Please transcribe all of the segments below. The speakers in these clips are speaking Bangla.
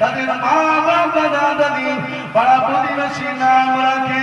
তাদের মা বাপ দাদা দাদি পাড়া প্রতিবেশী নাম রাখে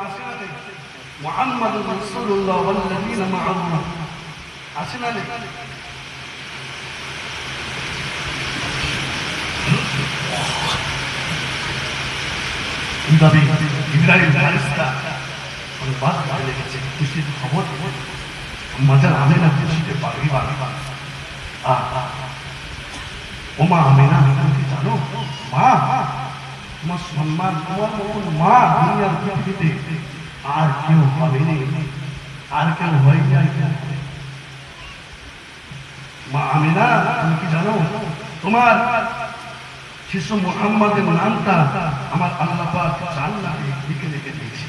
পাকের নাম আছে না নেই? মুহাম্মাদুর মাআহু। আছে না এইভাবে ইব্রাহিম ফারিস্তা ওর বাদ বাদ লেগেছে খুশির খবর মজার আমি না খুশিতে পারি পারি ওমা আমি না তুমি কি জানো? মা তোমার সম্মান তোমার মতন মা দুনিয়ার পৃথিবীতে আর কেউ হবে আর কেউ হয় না। মা আমি না তুমি কি জানো? তোমার শিশু মোহাম্মদের নামটা আমার আল্লাহ পাক জান্নাতে লিখে রেখে দিয়েছে।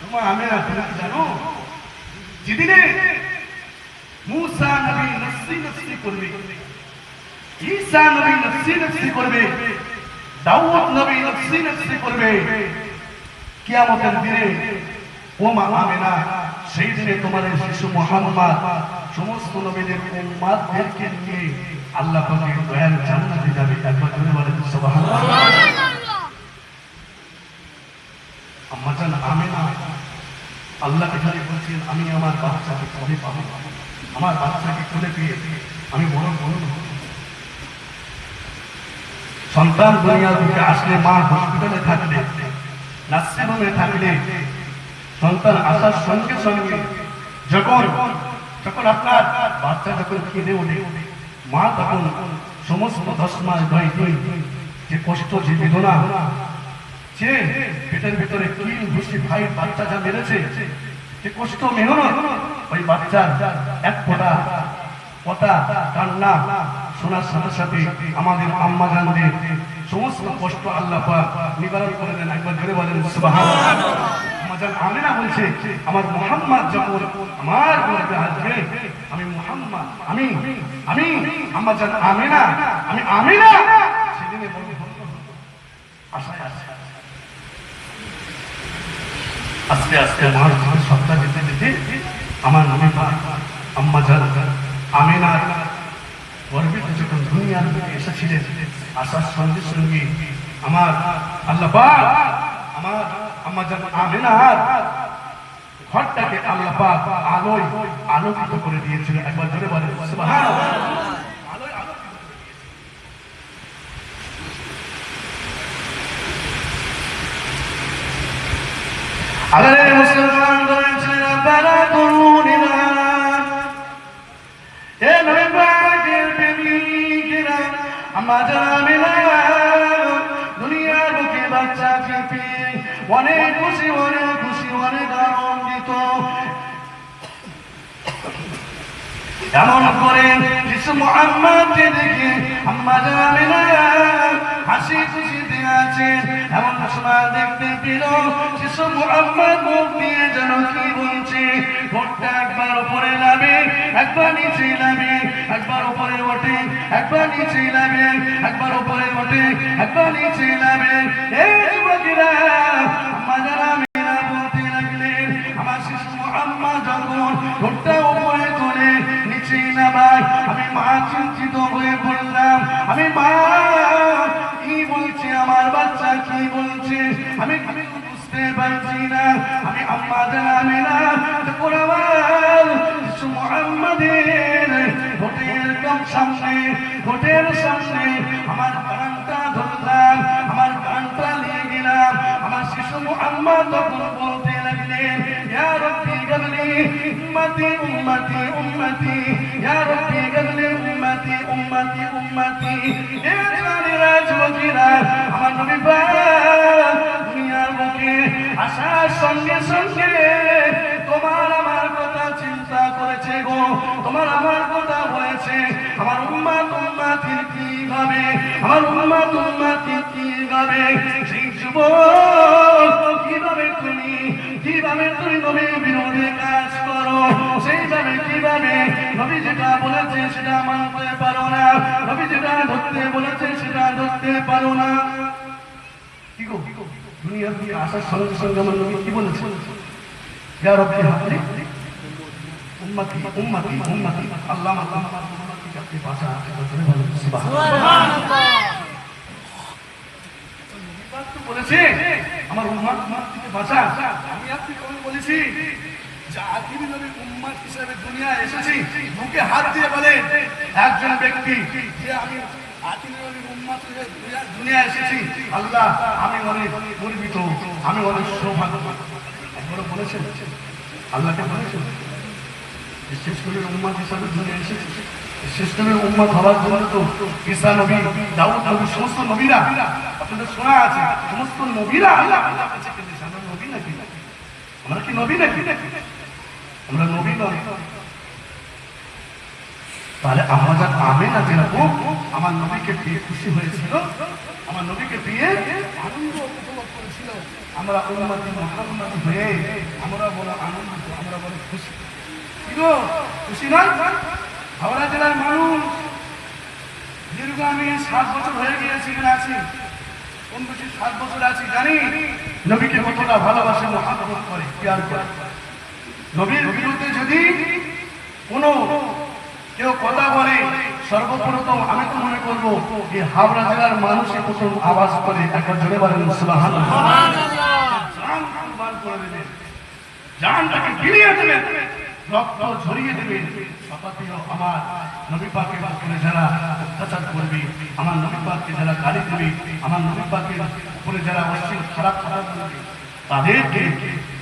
তোমার আমি না তুমি কি জানো? যেদিনে মুসা নবী নফসি নফসি করবে ঈসা নবী নফসি নফসি করবে, দাউদ নবী নফসি নফসি করবে। কিয়ামতের দিনে ও মা আমেনা, সেই দিনে তোমাদের শিশু সমস্ত নবীদের উম্মাদদেরকে নিয়ে আল্লাহ পাকের দয়ার জান্নাতে যাবে, একবার জোরে বলেন, সুবহানাল্লাহ। আম্মা জান আমেনা, আল্লাহ এখানে বলছেন, আমি আমার বাচ্চাকে কবে পাবো। আমার বাচ্চাকে কোলে পেয়ে আমি বড় বড়। সন্তান দুনিয়ার দিকে আসলে মা হসপিটালে থাকলে নার্সিংহোমে থাকলে, সন্তান আসার সঙ্গে সঙ্গে যখন যখন আপনার বাচ্চা যখন কেঁদে ওঠে, মা তখন সমস্ত দশ মাস দই দই যে কষ্ট, যে বেদনা, যে পেটের ভিতরে কি ঘুষি ভাই বাচ্চা যা মেরেছে, যে কষ্ট, মেহনত, ওই বাচ্চার এক ফোঁটা কথা কান্না শোনার সাথে সাথে আমাদের আম্মা জানদের সমস্ত কষ্ট আল্লাহ পাক নিবারণ করে দেন। একবার ধরে বলেন বলছে, আমার মোহাম্মদ যখন আমার গর্বে আসবে, আমি মোহাম্মদ, আমি আমি আমার জান আমি সেদিনে আস্তে আস্তে আমার ঘর সপ্তাহ যেতে যেতে আমার নামে আম্মা জান আমিনা গর্বিত দুনিয়ার দিকে এসেছিলেন। আসার সঙ্গে সঙ্গে। আমার আল্লাহ আমার আম্মা জান আমিনার ঘরটাকে আল্লাহ পাক আলোয় আলোকিত করে দিয়েছিল একবার জোরে বলেন, সুবহানাল্লাহ। আলোয় আলোকিত করে দিয়েছিল। আরে মুসলমান বলেছেন অনেক খুশি অনেক খুশি অনেক আনন্দিত। এমন করে কিছু মুহাম্মদকে দেখে আম্মা জামিলা হাসি খুশিতে আছেন, এমন সময় দেখতে পেল, শিশু মোহাম্মদ মুখ দিয়ে যেন কি বলছে? ভোটটা একবার উপরে নামে, একবার নিচে নামে, একবার উপরে ওঠে, একবার নিচে নামে, একবার উপরে ওঠে, একবার নিচে নামে। এই যুবকেরা আমি আম্মা জানামি না তখন আমার শিশু মুহাম্মাদের হোটেল সামনে আমার কানটা ধরলাম আমার কানটা নিয়ে আমার শিশু আম্মা তখন বলতে লাগলেন ইয়া রব্বি গাবলি উম্মতি উম্মতি উম্মতি ইয়া রব্বি গাবলি নবী আসার সঙ্গে সঙ্গে তোমার আমার কথা চিন্তা করেছে গো। তোমার আমার কথা বলেছে আমার উম্মা উম্মাতি কি গাবে আমার উম্মা উম্মাতি কি গাবে সেই কীভাবে তুমি কীভাবে তুমি নবীর বিরোধে কাজ করো? সেইভাবে কীভাবে নবী যেটা বলেছে সেটা মানতে পারো না? নবী যেটা ধরতে বলেছে সেটা ধরতে পারো না। কি গো? দুনিয়ার দিকে আসার সঙ্গে সঙ্গে আমার নবী কি বলেছে? আল্লাহ আল্লাহ আপনি তো বলেছে, আমার উম্মত উম্মত থেকে বাঁচান আমি আপনি কবে বলেছি, যে আখিরি নবী উম্মত হিসেবে দুনিয়া এসেছি বুকে হাত দিয়ে বলে একজন ব্যক্তি, যে আমি দুনিয়া- এসেছি। আল্লাহ, আমি অনেক গর্বিত। আমি অনেক সৌভাগ্য। একবারও বলেছেন। আল্লাহকে বলেছেন। শেষ করে উম্মত হিসাবে দুনিয়া এসেছি। শেষ করে উম্মত হওয়ার জন্য নবী, দাউদ নবী, সমস্ত নবীরা, আপনাদের শোনা আছে, সমস্ত নবীরা আল্লাহ কেঁদেছে আমরা নবী নাকি? আমরা কি নবী নাকি? আমরা নবী নই তাহলে আমরা যা আমি না যেরকম, আমার নবীকে পেয়ে খুশি হয়েছিল। আমার নবীকে পেয়ে আনন্দ উপভোগ করেছিল। আমরা উন্নতি মহান্নতি হয়ে আমরা বড় আনন্দিত, আমরা বড় খুশি। খুশি নয় হাওড়া জেলার মানুষ দীর্ঘ আমি সাত বছর হয়ে গিয়েছি এখানে আছি। কোন বেশি সাত বছর আছি জানি? নবীকে কতটা ভালোবাসে, মহাব্বত করে কেয়ার করে। নবীর বিরুদ্ধে যদি কোনো কেউ কথা বলে, সর্বপ্রথম আমি তো মনে করব এই হাওড়া জেলার মানুষই প্রথম আওয়াজ করে একবার জোরে বলেন আমার নবী যারা করবে, আমার নবী যারা আমার নবী যারা খারাপ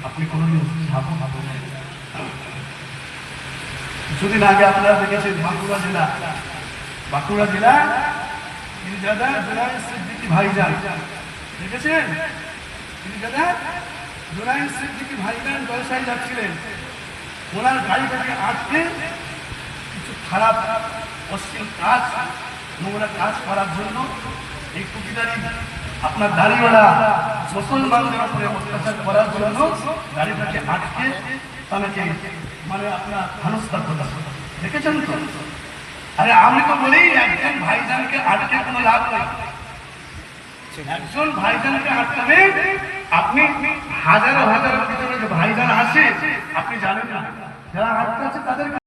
আপনি কোনোদিন কিছুদিন আগে আপনারা দেখেছেন বাঁকুড়া জেলা। বাঁকুড়া জেলা ভাইজান। দেখেছেন? যাচ্ছিলেন। ওনার গাড়িটাকে কিছু খারাপ কাজ, নোংরা জন্য এই টুকিদারি আপনার দাড়িওয়ালা মুসলমানদের উপরে অত্যাচার করার জন্য গাড়িটাকে আটকে তাকে মানে আপনার দেখেছেন তো? আরে আমি তো বলি, একজন ভাইজানকে আটকে কোনো লাভ নেই। একজন ভাইজানকে আটকাবে আপনি হাজারো হাজার ভিতরে যে ভাইজান আছে, আপনি জানেন না। যারা আটকাচ্ছে তাদের